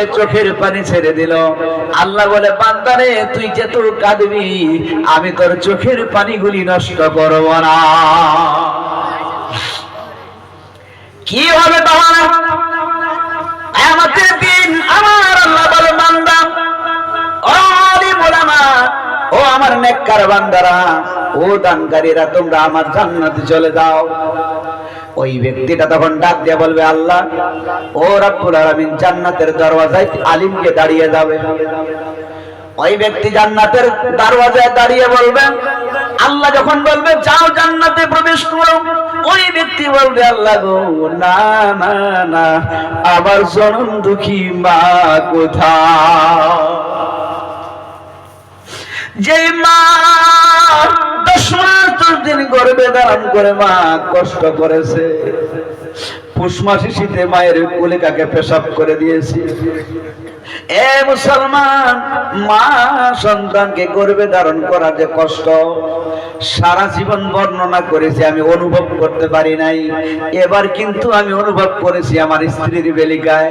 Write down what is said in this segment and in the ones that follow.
বলে চোখের পানি ছেড়ে দিল। আল্লাহ বলে, বান্দারে, তুই যে তোর কাঁদবি, আমি তোর চোখের পানিগুলি নষ্ট করব না। কি হবে তাহলে আমাদের দিন আমার আল্লাহ বলে, বান্দা ও আমার নেককার বান্দারা, ও দানকারীরা, তোমরা আমার জান্নাতে চলে যাও। ওই ব্যক্তিটা তখন ডাক দিয়ে বলবে, আল্লাহ, ও রাব্বুল আলামিন, জান্নাতের দরওয়াজায় আলিমকে দাঁড়িয়ে যাবে। ওই ব্যক্তি জান্নাতের দরওয়াজায় দাঁড়িয়ে বলবে, আল্লাহ যখন বলবে, যাও জান্নাতে প্রবেশ করো, ওই ব্যক্তি বলবে, আল্লাহ গো, না না না, আমার জনম দুঃখী মা কোথায় যে মা দশ মাস দিন গর্বে ধারণ করে মা কষ্ট করেছে। পুষ মাসে শীতে মায়ের কলিকাকে পেশাব করে দিয়েছি। এ মুসলমান, মা সন্তানকে গর্বে ধারণ করা যে কষ্ট, সারা জীবন বর্ণনা করেছি, আমি অনুভব করতে পারি নাই। এবার কিন্তু আমি অনুভব করেছি আমার স্ত্রীর বেলিকায়।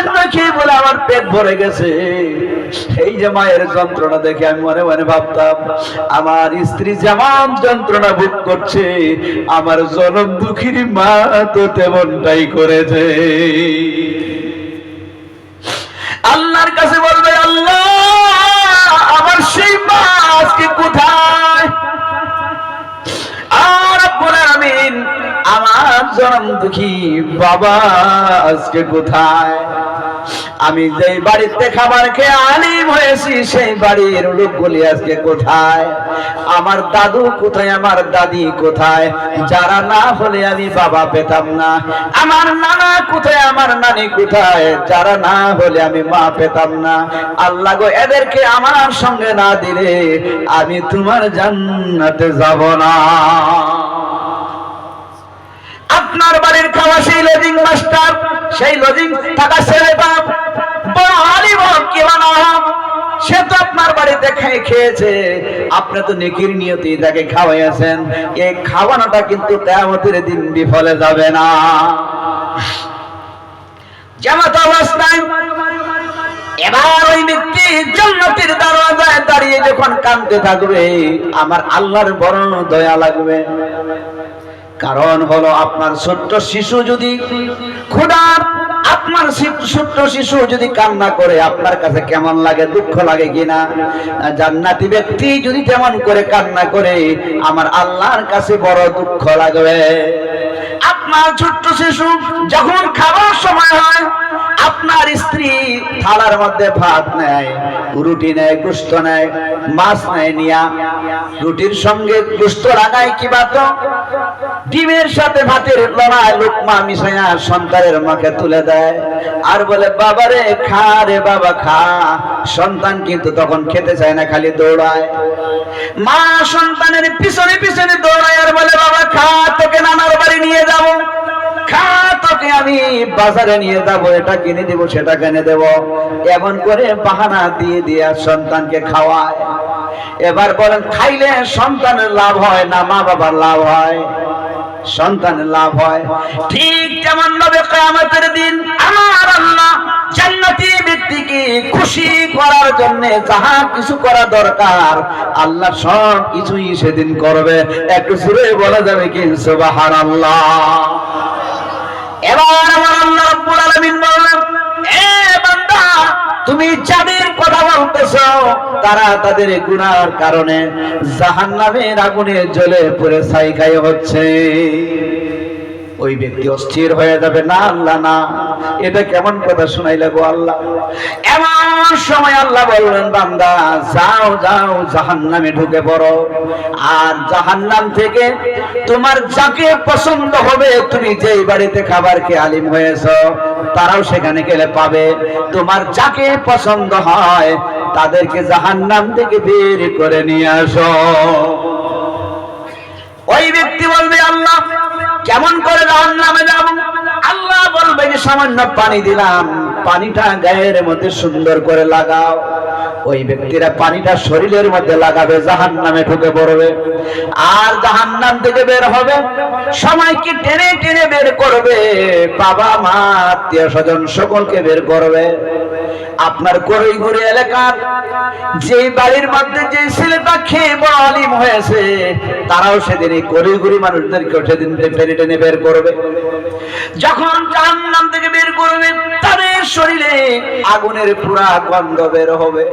আমার পেট ভরে গেছে। এই যে মায়ের যন্ত্রণা দেখে আমি মনে মনে ভাবতাম, আমার স্ত্রী যেমন যন্ত্রণা ভোগ করছে, আমার জনম দুঃখীর মা তো তেমনটাই করেছে। আল্লাহর কাছে বলবে, আল্লাহ, আমার সেই মা আজকে কোথায়? আর আমিন, আমার জনম দুঃখী বাবা আজকে কোথায়? আমি যেই বাড়িতে খাবার খেয়ে আলিম হয়েছি, সেই বাড়ির লোকগুলি আজকে কোথায়? আমার দাদু কোথায়, আমার দাদি কোথায়? যারা না হলে আমি বাবা পেতাম না। আমার নানা কোথায়, আমার নানি কোথায়? যারা না হলে আমি মা পেতাম না। আল্লাহ গো, এদেরকে আমার সঙ্গে না দিলে আমি তোমার জান্নাতে যাব না। আপনার বাড়ির খাওয়া সেই লজিং মাস্টার সেই লজিং থাকা ছেলেটা বড় আলিম হোক কিংবা না সে তো আপনার বাড়িতে খেয়ে খেয়েছে। আপনি তো নেকির নিয়তি তাকে খাওয়াইয়াছেন। এই খাওয়ানোটা কিন্তু কেয়ামতের দিন বিফলে যাবে না। জামাত অবস্থায় এবার ওই ব্যক্তি জান্নাতের দরজায় দাঁড়িয়ে যখন কাঁদতে থাকবে, আমার আল্লাহর বড় দয়া লাগবে। কারণ হলো আপনার ছোট্ট শিশু যদি ক্ষুধার, আপনার ছোট্ট শিশু যদি কান্না করে, আপনার কাছে কেমন লাগে, দুঃখ লাগে কিনা? জান্নাতি ব্যক্তি যদি তেমন করে কান্না করে, আমার আল্লাহর কাছে বড় দুঃখ লাগবে। আপনার ছোট্ট শিশু যখন খাবার সময় হয়, আপনার স্ত্রী থালার মধ্যে ভাত নেয়, রুটি নেয়, গুস্ত নেয়, মাছ নেয় নিয়া। রুটির সঙ্গে গুস্ত লাগায় কি বাত? ডিমের সাথে ভাতের লড়াই লোকমা মিশাইয়া সন্তানের মাকে তুলে দেয়। আর বলে বাবারে খা রে, বাবা, খা। সন্তান কিন্তু তখন খেতে চায় না, খালি দৌড়ায়। মা সন্তানের পিছনে পিছনে দৌড়ায় আর বলে বাবা খা তোকে নানার বাড়ি নিয়ে যাব খা তোকে আমি বাজারে নিয়ে যাব, এটা কিনে দেব, সেটা কিনে দেব। এমন করে বাহানা দিয়ে দিয়ে সন্তানকে খাওয়ায়। এবার বলেন, খাইলে সন্তানের লাভ হয় না মা বাবার লাভ হয়? সন্তানের লাভ হয়। ঠিক যেমন ভাবে কিয়ামতের দিন আমার আল্লাহ জান্নাতি ব্যক্তিকে খুশি করার জন্য যাহা কিছু করা দরকার, আল্লাহ সব কিছুই সেদিন করবে। একটু সুরে বলা যাবে কি? সুবহানাল্লাহ। এবার আমার আল্লাহ রাব্বুল আলামিন বললেন, এ বান্দা, তুমি যাদের কথা বলতেছ, তারা তাদের গুনার কারণে জাহান্নামের আগুনে জ্বলে পড়ে ছাই হচ্ছে। ওই ব্যক্তি অস্থির হয়ে যাবে। না, আল্লাহ না। এটা কেমন কথা শুনাইলে গো আল্লাহ? এমন সময় আল্লাহ বললেন, বান্দা, যাও যাও জাহান নামে ঢুকে পড়ো। আর জাহান নাম থেকে তোমার যাকে পছন্দ হবে, তুমি যেই বাড়িতে খাবার খেয়ে আলিম হয়েছ, তারাও সেখানে গেলে পাবে। তোমার যাকে পছন্দ হয়, তাদেরকে জাহান নাম থেকে বের করে নিয়ে আসো ওই ব্যক্তি বলবে আল্লাহ কেমন করে জাহান নামে যাব আল্লাহ বলবে যে, সামান্য পানি দিলাম। পানিটা গায়ের মধ্যে সুন্দর করে লাগাও। ওই ব্যক্তিরা পানিটা শরীরের মধ্যে লাগাবে জাহান নামে ঢুকে পড়বে। আর জাহান নাম থেকে বের হবে। সময়কে টেনে টেনে বের করবে? বাবা, মা, আত্মীয় স্বজন সকলকে বের করবে। আপনার করিগুড়ি এলাকার যে বাড়ির মধ্যে যে ছেলেটা খেয়ে বড় আলিম হয়েছে, তারাও সেদিন এই করিগুড়ি মানুষদেরকে সেদিন ফেরি টেনে বের করবে। যখন জাহান্নাম থেকে বের করবে, তাদের শরীরে আগুনের পুরা গন্ধ বের হবে।